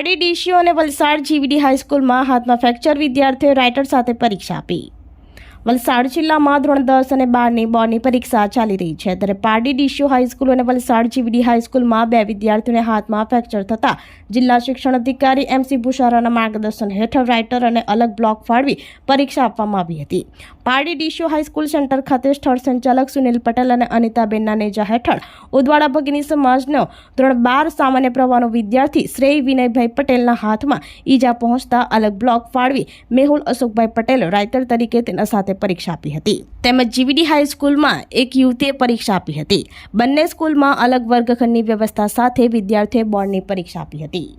Pardi DCO અને વલસાડ જીવીડી હાઈસ્કૂલમાં હાથમાં fracture વિદ્યાર્થીઓ રાઇટર સાથે પરીક્ષા આપી. વલસાડ જિલ્લામાં ધોરણ દસ અને બારની બોર્ડની પરીક્ષા ચાલી રહી છે. ત્યારે પારડી ડીસીઓ હાઈસ્કૂલ અને વલસાડ જીવીડી હાઈસ્કૂલમાં બે વિદ્યાર્થીઓને હાથમાં ફ્રેક્ચર થતાં જિલ્લા શિક્ષણ અધિકારી એમસી ભુષારાના માર્ગદર્શન હેઠળ રાઇટર અને અલગ બ્લોક ફાળવી પરીક્ષા આપવામાં આવી હતી. પારડી ડીસીઓ હાઈસ્કૂલ સેન્ટર ખાતે સ્થળ સંચાલક સુનિલ પટેલ અને અનિતાબેન નાનેજા હેઠળ ઉદવાડા ભગીની સમાજનો ધોરણ બાર સામાન્ય પ્રવાહનો વિદ્યાર્થી શ્રેય વિનયભાઈ પટેલના હાથમાં ઈજા પહોંચતા અલગ બ્લોક ફાળવી મેહુલ અશોકભાઈ પટેલ રાઇટર તરીકે તેના સાથે પરીક્ષા આપી હતી. તેમજ જીવીડી હાઈસ્કૂલમાં એક યુવતીએ પરીક્ષા આપી હતી. બંને સ્કૂલમાં અલગ વર્ગખંડની વ્યવસ્થા સાથે વિદ્યાર્થીઓએ બોર્ડની પરીક્ષા આપી હતી.